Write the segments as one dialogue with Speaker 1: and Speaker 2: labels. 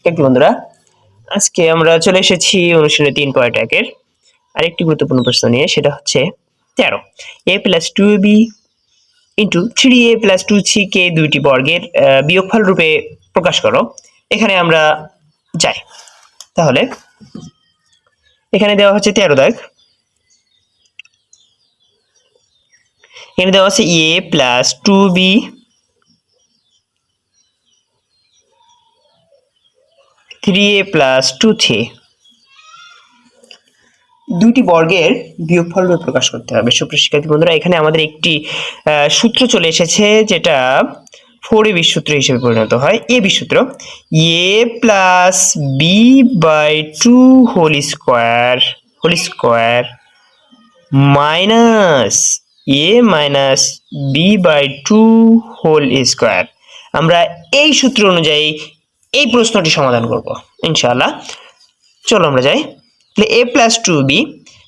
Speaker 1: শিক্ষার্থী বন্ধুরা, আজকে আমরা চলে এসেছি অনুশীলনী তিন পয়েন্ট একের আরেকটি গুরুত্বপূর্ণ প্রশ্ন নিয়ে, সেটা হচ্ছে তেরো। A plus two B into three A plus two C কে দুইটি বর্গের বিয়োগফল রূপে প্রকাশ করো। এখানে আমরা যাই। তাহলে এখানে দেওয়া হচ্ছে তেরো দাগ। এখানে দেওয়া আছে A plus two B three A plus two three. দুইটি বর্গের বিয়োগফল প্রকাশ করতে হবে। সুপ্রিয় শিক্ষার্থী বন্ধুরা, এখানে আমাদের একটি সূত্র চলে এসেছে যেটা ফোর এ সূত্র হিসেবে পরিণত হয়। এ সূত্র A plus B by two whole square whole square minus A minus B by two whole square. আমরা এই সূত্র অনুযায়ী এই প্রশ্নটি সমাধান করব, ইনশাআল্লাহ। চলো আমরা যাই। তাহলে A plus two B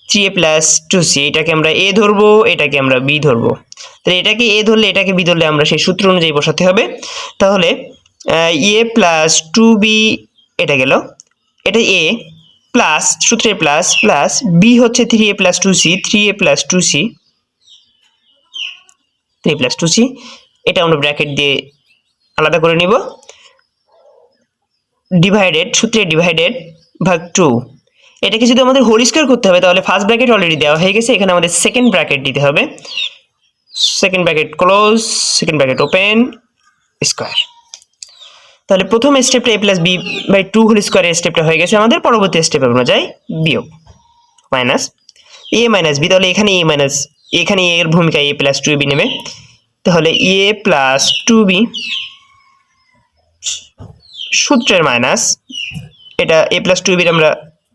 Speaker 1: three A plus two C এটাকে আমরা এ ধরবো, এটাকে আমরা বি ধরবো। তাহলে এটাকে এ ধরলে, এটাকে বি ধরলে আমরা সেই সূত্র অনুযায়ী বসাতে হবে। তাহলে এ প্লাস টু বি এটা গেল। এটা এ প্লাস সূত্রের প্লাস প্লাস বি হচ্ছে three A plus two C three A plus two C three plus two C এটা আমরা ব্র্যাকেট দিয়ে আলাদা করে নিব। ডিভাইডেড সূত্রে ডিভাইডেড ভাগ টু এটাকে যদি আমাদের হোল স্কোয়ার করতে হবে, তাহলে ফার্স্ট ব্র্যাকেট অলরেডি দেওয়া হয়ে গেছে, এখানে আমাদের সেকেন্ড ব্র্যাকেট দিতে হবে। Second bracket close second bracket open square তাহলে প্রথম স্টেপটা A plus B by two whole স্কোয়ারের স্টেপটা হয়ে গেছে আমাদের, পরবর্তী স্টেপে আমরা যাই বিয়োগ মাইনাস এ মাইনাস বি তাহলে এখানে এ মাইনাস এখানে এর ভূমিকা এ প্লাস টু বি নেবে। তাহলে এ প্লাস টু বি সূত্রের মাইনাস এটা এ প্লাস টু বির আমরা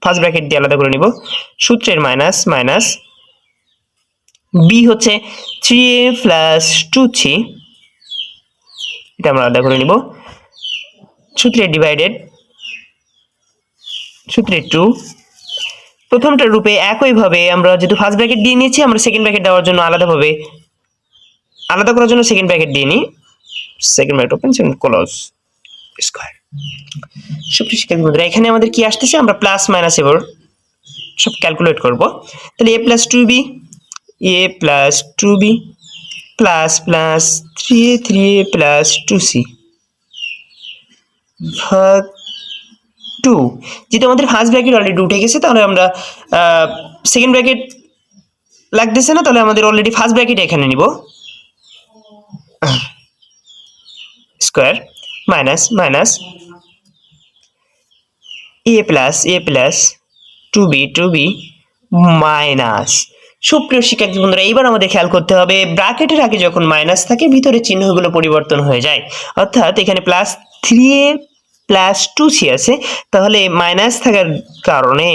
Speaker 1: ফার্স্ট ব্র্যাকেট দিয়ে আলাদা করে নিব। সূত্রের মাইনাস মাইনাস বি হচ্ছে three A plus two three এটা আমরা আলাদা করে নিব। সূত্রের ডিভাইডেড সূত্রের টু প্রথমটা রূপে একইভাবে আমরা যেহেতু ফার্স্ট ব্র্যাকেট দিয়ে নিয়েছি, আমরা সেকেন্ড ব্র্যাকেট দেওয়ার জন্য আলাদাভাবে, আলাদা করার জন্য সেকেন্ড ব্র্যাকেট দিয়ে নিই। Second bracket open second close square সুপ্রিয় শিক্ষার্থী বন্ধুরা, এখানে আমাদের কি আসতেছে? আমরা প্লাস মাইনাস এবার সব ক্যালকুলেট করব। তাহলে A plus two B A plus two B plus plus three A three A plus two C ভাগ টু যেহেতু আমাদের ফার্স্ট ব্র্যাকেট অলরেডি উঠে গেছে, তাহলে আমরা সেকেন্ড ব্র্যাকেট লাগতেছে না, তাহলে আমাদের অলরেডি ফার্স্ট ব্র্যাকেট এখানে নিব। Square minus minus A plus A plus two B two B minus সুপ্রিয় শিক্ষার্থী বন্ধুরা, এইবার আমাদের খেয়াল করতে হবে, ব্র্যাকেটের আগে যখন মাইনাস থাকে, ভিতরে চিহ্নগুলো পরিবর্তন হয়ে যায়। অর্থাৎ এখানে plus three A plus two C আছে, তাহলে মাইনাস থাকার কারণে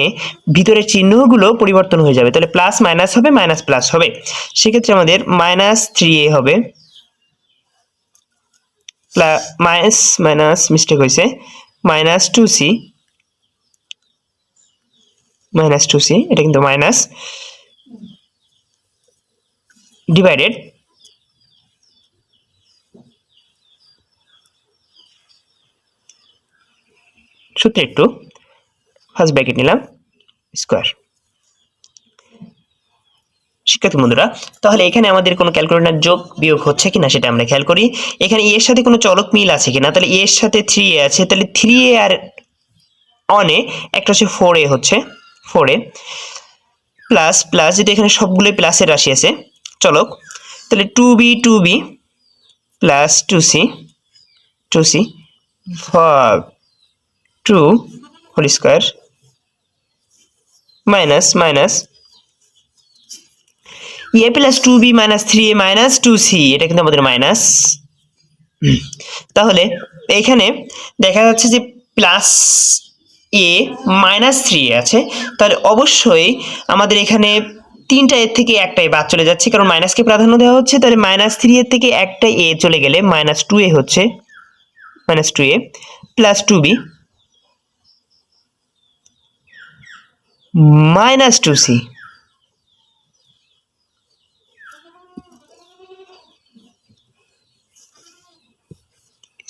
Speaker 1: ভিতরের চিহ্নগুলো পরিবর্তন হয়ে যাবে। তাহলে প্লাস মাইনাস হবে মাইনাস প্লাস হবে। সেক্ষেত্রে আমাদের মাইনাস থ্রি এ হবে। মাইনাস মাইনাস মিস্টেক হয়েছে। Minus two C minus two C, এটা কিন্তু মাইনাস ডিভাইডেড সূত্রে একটু ফার্স্ট ব্র্যাকেট নিলাম স্কোয়ার শিক্ষার্থী বন্ধুরা, তাহলে এখানে আমাদের কোনো ক্যালকুলেটর যোগ বিয়োগ হচ্ছে কিনা সেটা আমরা খেয়াল করি। এখানে এর সাথে কোনো চলক মিল আছে কিনা? তাহলে এর সাথে থ্রি এ আছে, তাহলে থ্রি এ আর অনে একটা হচ্ছে ফোর এ হচ্ছে। ফোর প্লাস প্লাস যেহেতু এখানে সবগুলোই প্লাসের রাশি আছে চলক তাহলে two B two B plus two C two C two whole square minus minus A plus two B minus three A minus two C এটা কিন্তু আমাদের মাইনাস তাহলে এখানে দেখা যাচ্ছে যে প্লাস এ মাইনাস থ্রি আছে। তাহলে অবশ্যই আমাদের এখানে তিনটা এর থেকে একটাই বাদ চলে যাচ্ছে, কারণ মাইনাসকে প্রাধান্য দেওয়া হচ্ছে, তাহলে মাইনাস থ্রি এর থেকে একটা এ চলে গেলে মাইনাস টু এ হচ্ছে minus two A plus two B minus two C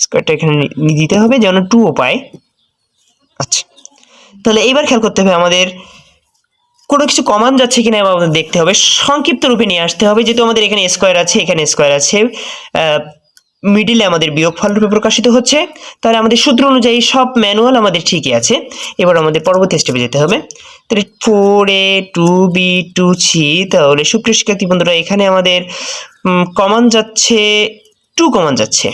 Speaker 1: স্কোয়ারটা এখানে দিতে হবে, যেন টুও পায়। আচ্ছা তাহলে এইবার খেয়াল করতে হবে আমাদের কোনো কিছু কমান যাচ্ছে কিনা আমাদের দেখতে হবে। সংক্ষিপ্ত রূপে নিয়ে আসতে হবে, যেহেতু আমাদের এখানে স্কোয়ার আছে, এখানে স্কোয়ার আছে মিডিলে আমাদের বিয়োগফল রূপে প্রকাশিত হচ্ছে। তাহলে আমাদের সূত্র অনুযায়ী সব ম্যানুয়াল আমাদের ঠিকই আছে। এবার আমাদের পরবর্তী স্টেপে যেতে হবে। তাহলে four A two B two C তাহলে সুপ্রিয় শিক্ষার্থী বন্ধুরা, এখানে আমাদের কমান যাচ্ছে টু কমান যাচ্ছে।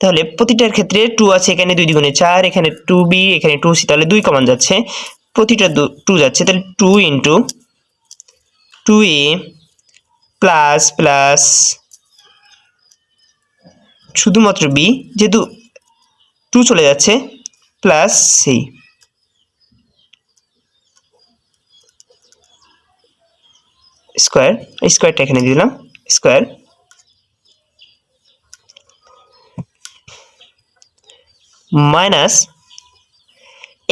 Speaker 1: তাহলে প্রতিটার ক্ষেত্রে টু আছে, এখানে দুই দ্বিগুণে চার, এখানে টু বি এখানে টু সি তাহলে দুই কমান যাচ্ছে। প্রতিটা টু যাচ্ছে, তাহলে two into two A plus plus শুধুমাত্র বি যেহেতু টু চলে যাচ্ছে প্লাস সি স্কোয়ার স্কোয়ারটা এখানে দিলাম স্কোয়ার মাইনাস,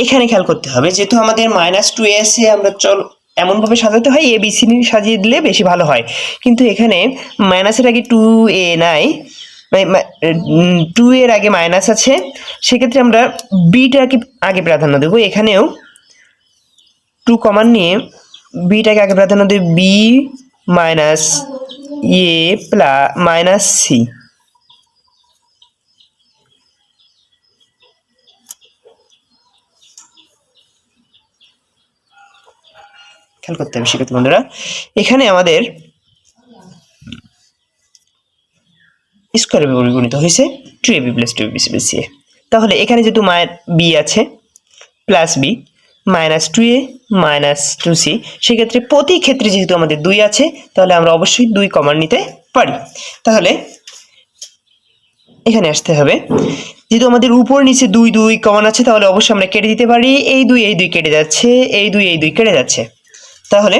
Speaker 1: এখানে খেয়াল করতে হবে, যেহেতু আমাদের মাইনাস টু এসে আমরা চল, এমনভাবে সাজাতে হয় এ বি সি সাজিয়ে দিলে বেশি ভালো হয়। কিন্তু এখানে মাইনাসের আগে টু এ নাই টু এর আগে মাইনাস আছে, সেক্ষেত্রে আমরা বিটাকে আগে প্রাধান্য দেবো। এখানেও টু কমান নিয়ে বিটাকে আগে প্রাধান্য দেব B minus A pla minus C খেয়াল করতে হবে শিক্ষার্থী বন্ধুরা। এখানে আমাদের স্কোয়ার পরিগণিত হয়েছে two A B plus two B C C তাহলে এখানে যেহেতু মায়ের বি আছে plus B minus two A minus two C সেক্ষেত্রে প্রতি ক্ষেত্রে যেহেতু আমাদের দুই আছে, তাহলে আমরা অবশ্যই দুই কমান নিতে পারি। তাহলে এখানে আসতে হবে। যেহেতু আমাদের উপর নিচে দুই দুই কমান আছে, তাহলে অবশ্যই আমরা কেটে দিতে পারি। এই দুই এই দুই কেটে যাচ্ছে, এই দুই এই দুই কেটে যাচ্ছে। তাহলে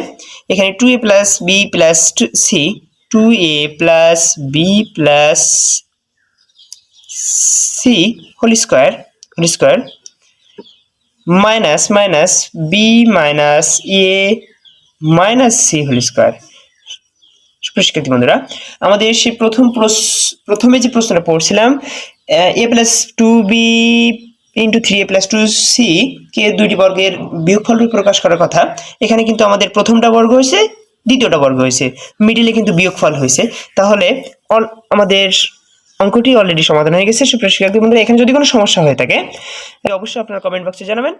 Speaker 1: এখানে two A plus B plus two C two A plus B plus C whole square whole square minus minus B minus A minus C whole square শিক্ষার্থী বন্ধুরা, আমাদের সেই প্রথম প্রথমে যে প্রশ্নটা পড়ছিলাম A plus two B into three A plus two C কে দুইটি বর্গের বিয়োগফল প্রকাশ করার কথা। এখানে কিন্তু আমাদের প্রথমটা বর্গ হয়েছে, দ্বিতীয়টা বর্গ হয়েছে। মিডিলে কিন্তু বিয়োগফল হয়েছে। তাহলে অল আমাদের অঙ্কটি অলরেডি সমাধান হয়ে গেছে। সুপ্রিয় শিক্ষার্থী বন্ধুরা, এখানে যদি কোনো সমস্যা হয়ে থাকে অবশ্যই আপনার কমেন্ট বক্সে জানাবেন।